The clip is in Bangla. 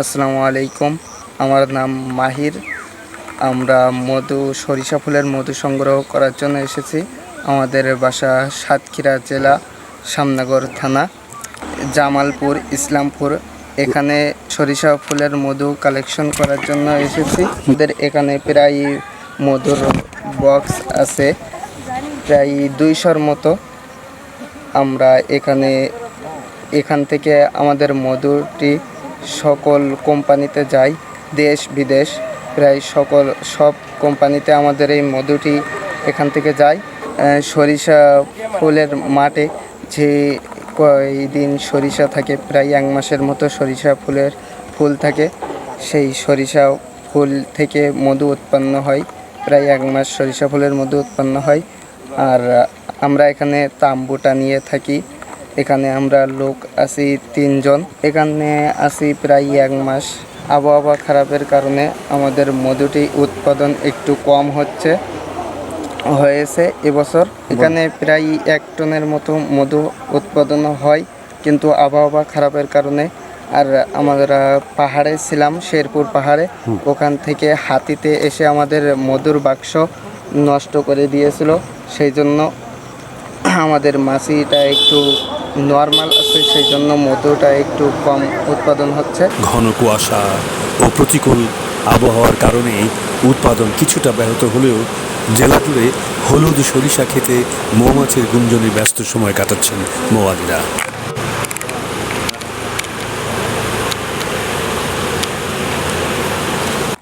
আসসালামু আলাইকুম। আমার নাম মাহির। আমরা মধু, সরিষা ফুলের মধু সংগ্রহ করার জন্য এসেছি আমাদের বাসা সাতক্ষীরা জেলা সামনগর থানা, জামালপুর, ইসলামপুর। এখানে সরিষা ফুলের মধু কালেকশন করার জন্য এসেছি। আমাদের এখানে প্রায় মধুর বক্স আছে, প্রায় দুইশোর মতো। আমরা এখানে, এখান থেকে আমাদের মধুটি সকল কোম্পানিতে যায় দেশ, বিদেশ, প্রায় সকল, সব কোম্পানিতে আমাদের এই মধুটি এখান থেকে যায়। সরিষা ফুলের মাঠে যে কয়দিন সরিষা থাকে, প্রায় এক মাসের মতো সরিষা ফুলের ফুল থাকে। সেই সরিষা ফুল থেকে মধু উৎপন্ন হয়, প্রায় এক মাস সরিষা ফুলের মধু উৎপন্ন হয়। আর আমরা এখানে তাম্বুটা নিয়ে থাকি। এখানে আমরা লোক আছি তিনজন। এখানে আছি প্রায় এক মাস। আবহাওয়া খারাপের কারণে আমাদের মধুটি উৎপাদন একটু কম হচ্ছে হয়েছে এবছর। এখানে প্রায় এক টনের মতো মধু উৎপাদন হয় কিন্তু আবহাওয়া খারাপের কারণে। আর আমরা পাহাড়ে ছিলাম শেরপুর পাহাড়ে। ওখান থেকে হাতিতে এসে আমাদের মধুর বাক্স নষ্ট করে দিয়েছিল। সেই জন্য আমাদের মাছিটা একটু নর্মাল আছে, সেই জন্য মধুটা একটু কম উৎপাদন হচ্ছে। ঘন কুয়াশা ও প্রতিকূল আবহাওয়ার কারণে উৎপাদন কিছুটা ব্যাহত হলেও জেলা জুড়ে হলুদ সরিষা খেতে মৌমাছির গুঞ্জনে ব্যস্ত সময় কাটাচ্ছেন মৌয়ালিরা